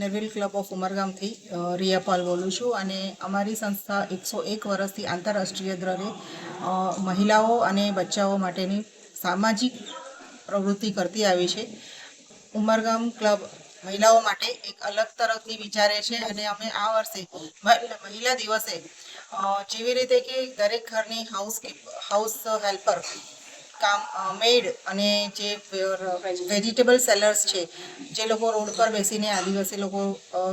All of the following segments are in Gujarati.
નેવિલ ક્લબ ઓફ ઉમરગામથી રિયા પાલ બોલું છું અને અમારી સંસ્થા એકસો એક વર્ષથી આંતરરાષ્ટ્રીય દરે મહિલાઓ અને બચ્ચાઓ માટેની સામાજિક પ્રવૃત્તિ કરતી આવી છે. ઉમરગામ ક્લબ મહિલાઓ માટે એક અલગ તરફથી વિચારે છે અને અમે આ વર્ષે મહિલા દિવસે જેવી રીતે કે દરેક ઘરની હાઉસ હાઉસ હેલ્પર કામ મેડ અને જે વેજીટેબલ સેલર્સ છે, જે લોકો રોડ પર બેસીને આદિવાસી લોકો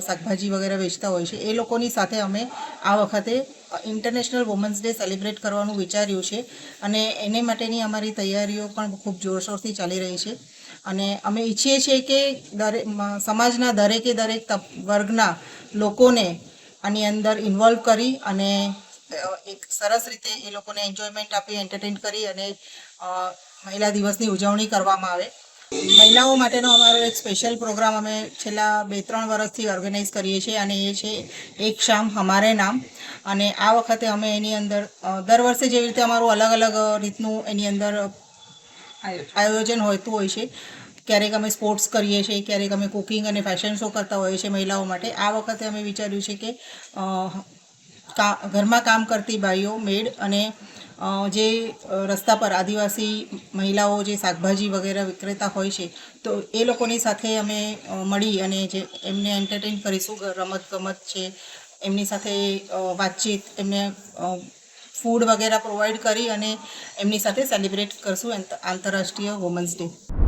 શાકભાજી વગેરે વેચતા હોય છે, એ લોકોની સાથે અમે આ વખતે ઇન્ટરનેશનલ વુમન્સ ડે સેલિબ્રેટ કરવાનું વિચાર્યું છે અને એને માટેની અમારી તૈયારીઓ પણ ખૂબ જોરશોરથી ચાલી રહી છે. અને અમે ઈચ્છીએ છીએ કે દરેક સમાજના દરેકે દરેક વર્ગના લોકોને આની અંદર ઇન્વોલ્વ કરી અને એક સરસ રીતે એ લોકોને એન્જોયમેન્ટ આપી એન્ટરટેન કરી અને મહિલા દિવસની ઉજવણી કરવામાં આવે. મહિલાઓ માટેનો અમારો એક સ્પેશિયલ પ્રોગ્રામ અમે છેલ્લા બે ત્રણ વર્ષથી ઓર્ગેનાઇઝ કરીએ છીએ અને એ છે એક શામ હમારે નામ. અને આ વખતે અમે એની અંદર દર વર્ષે જેવી રીતે અમારું અલગ અલગ રીતનું એની અંદર આયોજન. હોતું હોય છે. ક્યારેક અમે સ્પોર્ટ્સ કરીએ છીએ ક્યારેક અમે કુકિંગ અને ફેશન શો કરતા હોઈએ છીએ મહિલાઓ માટે. આ વખતે અમે વિચાર્યું છે કા ઘરમાં કામ કરતી બાઈઓ, મેડ અને જે રસ્તા પર આદિવાસી મહિલાઓ જે શાકભાજી વગેરે વિક્રેતા હોય છે, તો એ લોકોની સાથે અમે મળી અને જે એમને એન્ટરટેન કરીશું રમત ગમત છે, એમની સાથે વાતચીત, એમને ફૂડ વગેરે પ્રોવાઈડ કરી અને એમની સાથે સેલિબ્રેટ કરશું આંતરરાષ્ટ્રીય વુમન્સ ડે